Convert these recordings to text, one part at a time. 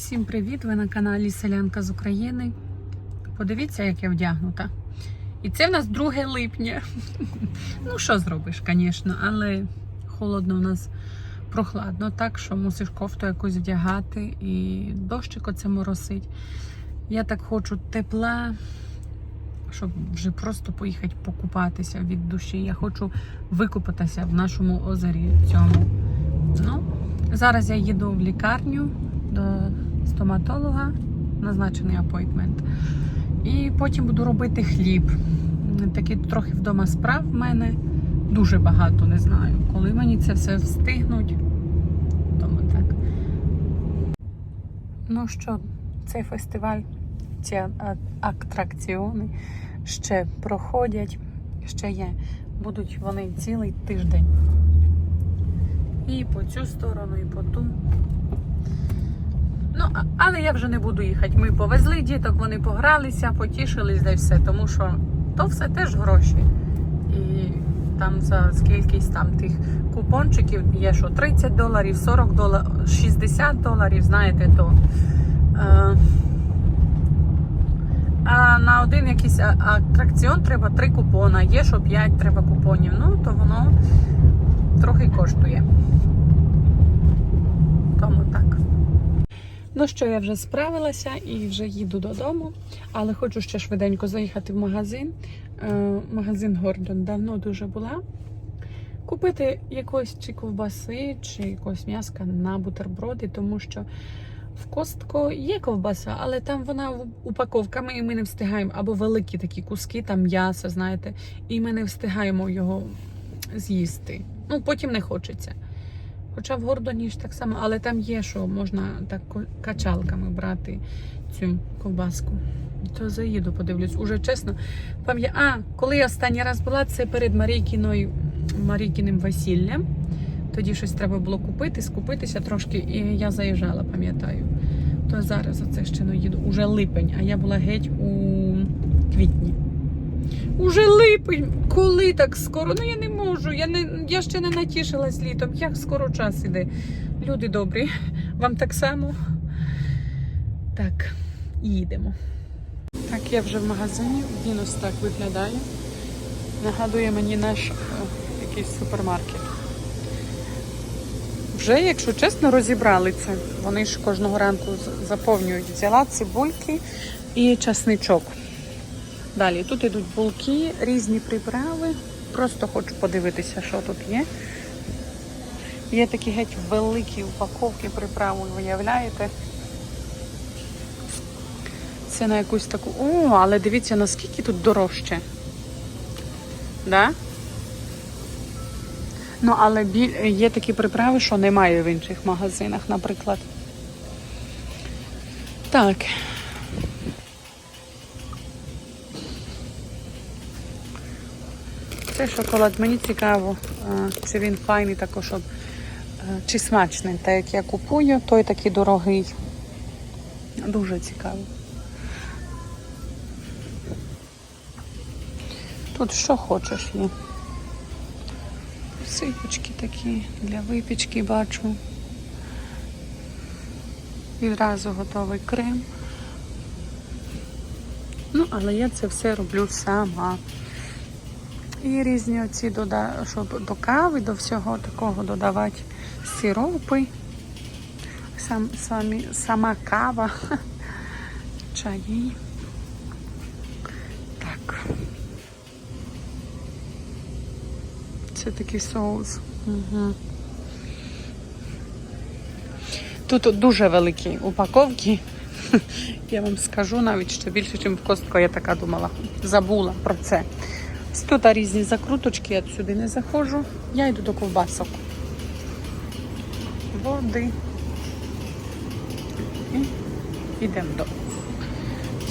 Всім привіт! Ви на каналі Селянка з України. Подивіться, як я вдягнута. І це в нас 2 липня. Ну, що зробиш, звісно, але холодно в нас прохладно, так що мусиш кофту якусь вдягати і дощик оце моросить. Я так хочу тепла, щоб вже просто поїхати покупатися від душі. Я хочу викупатися в нашому озері цьому. Ну, зараз я їду в лікарню до стоматолога, назначений апойтмент. І потім буду робити хліб. Такі трохи вдома справ в мене. Дуже багато не знаю. Коли мені це все встигнуть, тому так. Ну що, цей фестиваль, ці атракціони ще проходять, ще є. Будуть вони цілий тиждень. І по цю сторону, і по ту. Ну, але я вже не буду їхати. Ми повезли діток, вони погралися, потішились де все, тому що то все теж гроші. І там за скількись там тих купончиків є, що 30 доларів, 40 доларів, 60 доларів, знаєте, то. Е, а на один якийсь атракціон треба 3 купона, є, що 5 треба купонів. Ну, то воно трохи коштує. Тому так. Ну що, я вже справилася і вже їду додому, але хочу ще швиденько заїхати в магазин. Е, магазин Гордон давно дуже була. Купити якоїсь чи ковбаси, чи якогось м'яска на бутерброди, тому що в Костко є ковбаса, але там вона упаковками, і ми не встигаємо, або великі такі куски, там м'яса, знаєте, і ми не встигаємо його з'їсти. Ну, потім не хочеться. Хоча в Гордоні ж так само, але там є, що можна так качалками брати цю ковбаску. То заїду, подивлюсь. Уже чесно. Пам'я... А, коли я останній раз була, це перед Марійкіною, Марійкіним весіллям. Тоді щось треба було купити, скупитися трошки, і я заїжджала, пам'ятаю. То зараз оце ще не їду. Уже липень, а я була геть у квітні. Уже липень, коли так скоро? Ну я не можу. Я не я ще не натішилась літом. Як скоро час іде. Люди добрі, вам так само. Так, їдемо. Так, я вже в магазині. Він ось так виглядає. Нагадує мені наш е, якийсь супермаркет. Вже, якщо чесно, розібрали це. Вони ж кожного ранку заповнюють. Взяла цибульки і часничок. Далі тут йдуть булки, різні приправи. Просто хочу подивитися, що тут є. Є такі геть великі упаковки приправ, виявляєте? Це на якусь таку. О, але дивіться, наскільки тут дорожче. Да? Ну, але є такі приправи, що немає в інших магазинах, наприклад. Так. Це шоколад. Мені цікаво, а, чи він файний також, чи смачний. Так як я купую, той такий дорогий. Дуже цікаво. Тут що хочеш є. Сипочки такі для випічки бачу. Відразу готовий крем. Ну, але я це все роблю сама. І різні оці дода, щоб до кави, до всього такого додавати сиропи. Сам, самі, сама кава, чаї. Так. Це такий соус. Угу. Тут дуже великі упаковки. Я вам скажу навіть ще більше, ніж в Костко, я така думала. Забула про це. Ось Тут різні закруточки, я сюди не заходжу. Я йду до ковбасок. Води. І йдемо до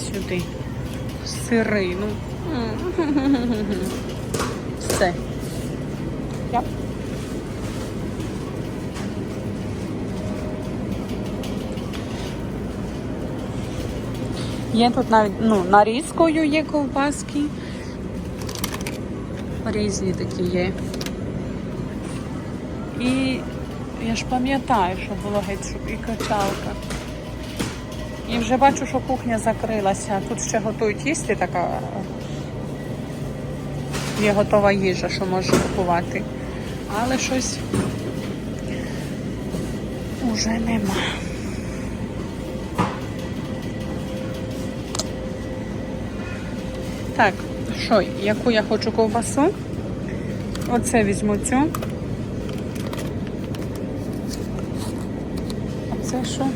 сюди. Сири. Ну. Все. Я. Є тут навіть ну, нарізкою є ковбаски. Різні такі є. І я ж пам'ятаю, що було геть, і качалка. І вже бачу, що кухня закрилася. Тут ще готують їсти така. Є готова їжа, що можна купувати. Але щось уже нема. Так, що, яку я хочу ковбасу? Оце візьму цю. А це що?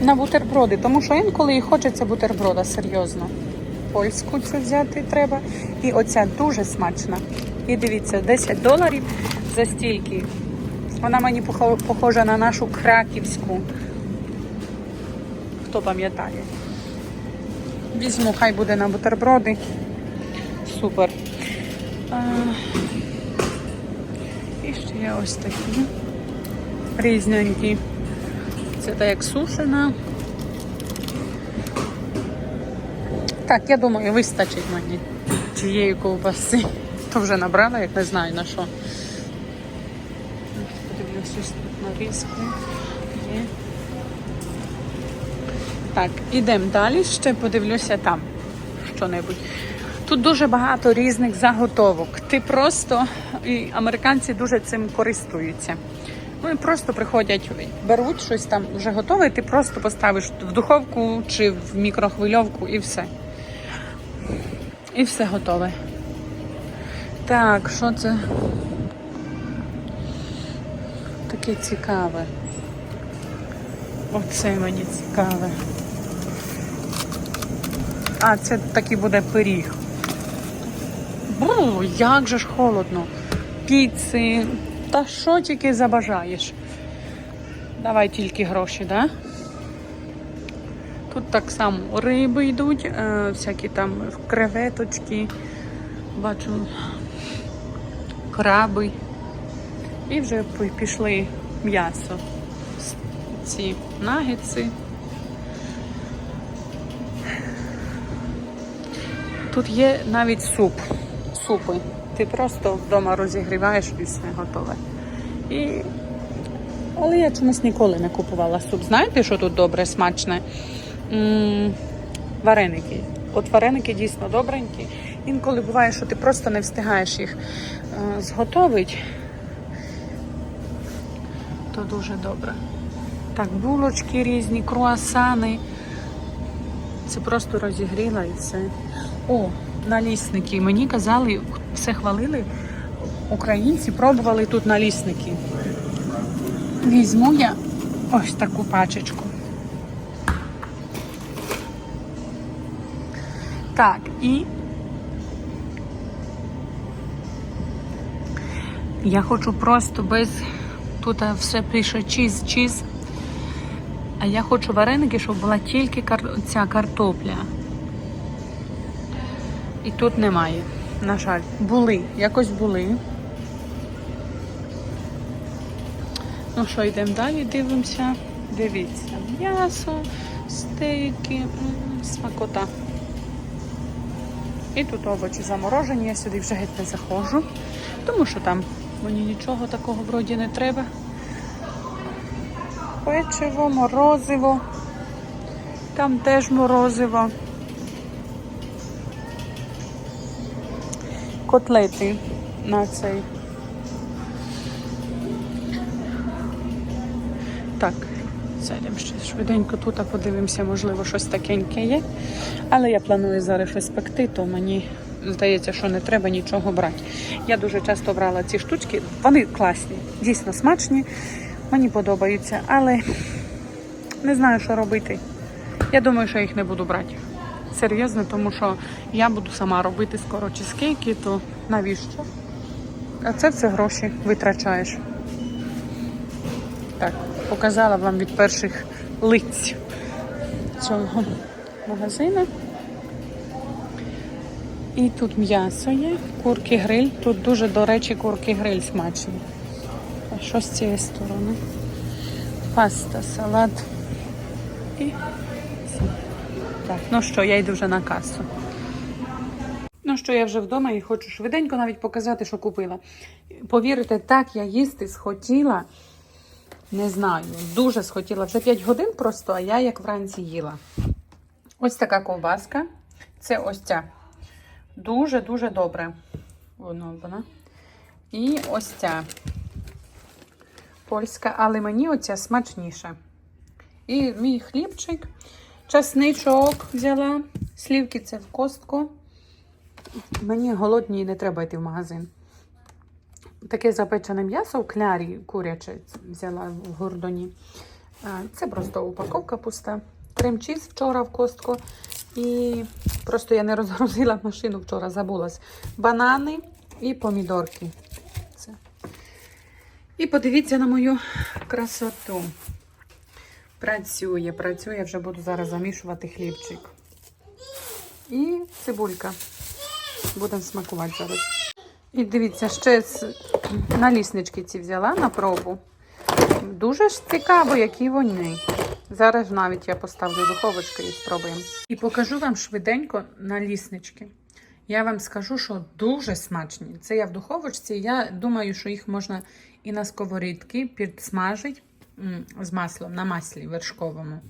На бутерброди, тому що інколи і хочеться бутерброда, серйозно. Польську цю взяти треба. І оця дуже смачна. І дивіться, 10 доларів за стільки. Вона мені похожа на нашу краківську. Хто пам'ятає? Візьму, хай буде на бутерброди. Супер. А, і ще є ось такі різненькі. Це так як сушена. Так, я думаю, вистачить мені цієї ковбаси. То вже набрала, як не знаю на що. Подивлюся ось тут нарізку. Є. Так, ідемо далі, ще подивлюся там що-небудь. Тут дуже багато різних заготовок. Ти просто і американці дуже цим користуються. Вони просто приходять, беруть щось там вже готове, і ти просто поставиш в духовку чи в мікрохвильовку і все. І все готове. Так, що це? Таке цікаве. Оце мені цікаве. А, це такий буде пиріг. Бу, як же ж холодно. Піци. Та що тільки забажаєш? Давай тільки гроші, да? Тут так само риби йдуть, е, всякі там креветочки, бачу краби. І вже пішли м'ясо. Ці нагетси. Тут є навіть суп. Супи. Ти просто вдома розігріваєш і все готове. І... Але я чомусь ніколи не купувала суп. Знаєте, що тут добре, смачне? М, Вареники. От вареники дійсно добренькі. Інколи буває, що ти просто не встигаєш їх е, зготовити. То дуже добре. Так, булочки різні, круасани. Це просто розігріла і все. О, налісники. Мені казали, все хвалили. Українці пробували тут налісники. Візьму я ось таку пачечку. Так, і я хочу просто без. Тут все пише чіз, чіз. А я хочу вареники, щоб була тільки кар... ця картопля. І тут немає. На жаль, були, якось були. Ну що, йдемо далі, дивимося. Дивіться, м'ясо, стейки, смакота. І тут овочі заморожені, я сюди вже геть не заходжу, тому що там мені нічого такого вроді не треба. Печиво, морозиво. Там теж морозиво. Котлети на цей. Так, сядемо ще швиденько тут, а подивимося, можливо, щось такеньке є. Але я планую зараз щось то мені здається, що не треба нічого брати. Я дуже часто брала ці штучки, вони класні, дійсно смачні, мені подобаються, але не знаю, що робити. Я думаю, що я їх не буду брати. Серйозно, тому що я буду сама робити скоро чизкейки, то навіщо? А це все гроші витрачаєш. Так, показала вам від перших лиць цього магазину. І тут м'ясо є, курки гриль. Тут дуже, до речі, курки гриль смачні. Що з цієї сторони? Паста, салат і. Так, ну що, я йду вже на касу. Ну що, я вже вдома і хочу швиденько навіть показати, що купила. Повірите, так я їсти схотіла. Не знаю, дуже схотіла. Вже 5 годин просто, а я як вранці їла. Ось така ковбаска. Це ось ця. Дуже-дуже добре. Воно вона. І ось ця польська, але мені оця смачніша. І мій хлібчик, часничок взяла, слівки це в костку. Мені голодні і не треба йти в магазин. Таке запечене м'ясо в клярі куряче взяла в гордоні. Це просто упаковка пуста. Крем-чіз вчора в костку. І просто я не розгрузила машину вчора, забулась. Банани і помідорки. І подивіться на мою красоту. Працює, працює, вже буду зараз замішувати хлібчик. І цибулька. Будемо смакувати зараз. І дивіться, ще наліснички ці взяла на пробу. Дуже ж цікаво, які вони. Зараз навіть я поставлю духовочку і спробуємо. І покажу вам швиденько наліснички. Я вам скажу, що дуже смачні. Це я в духовочці. Я думаю, що їх можна і на сковорідки підсмажити м, з маслом на маслі вершковому.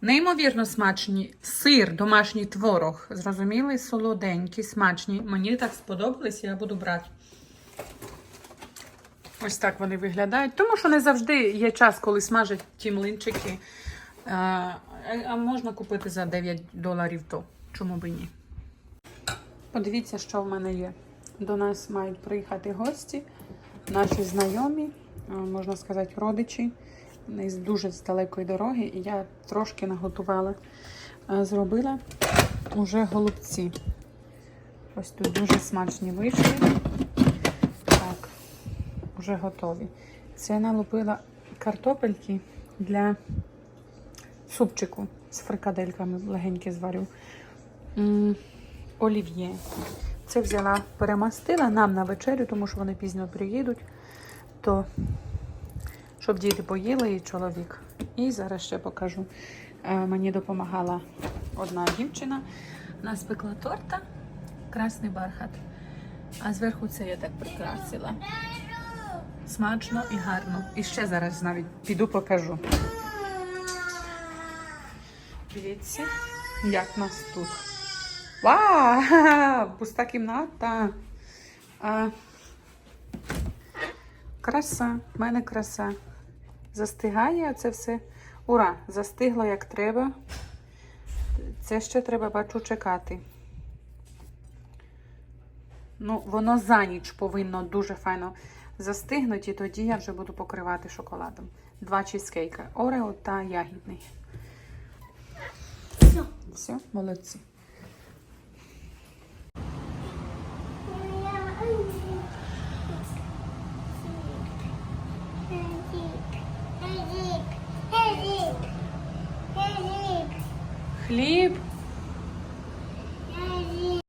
Неймовірно смачні. Сир, домашній творог. Зрозуміли, солоденькі, смачні. Мені так сподобались, я буду брати. Ось так вони виглядають. Тому що не завжди є час, коли смажать ті млинчики. А, а можна купити за 9 доларів то. Чому б і ні? Подивіться, що в мене є. До нас мають приїхати гості, наші знайомі, можна сказати, родичі. З дуже з далекої дороги, і я трошки наготувала. Зробила уже голубці. Ось тут дуже смачні вийшли. Так, вже готові. Це налупила картопельки для супчику з фрикадельками легенькі зварю. Олів'є. Це взяла, перемастила нам на вечерю, тому що вони пізно приїдуть. То щоб діти поїли і чоловік. І зараз ще покажу. Е, Мені допомагала одна дівчина. Вона спекла торта, красний бархат. А зверху це я так прикрасила. Смачно і гарно. І ще зараз навіть піду покажу. Дивіться, як нас тут. Вау! Пуста кімната. А, краса, в мене краса. Застигає це все. Ура! Застигло як треба. Це ще треба, бачу, чекати. Ну, воно за ніч повинно дуже файно застигнути, і тоді я вже буду покривати шоколадом. Два чизкейка. Орео та ягідний. Все, молодці. Хліб.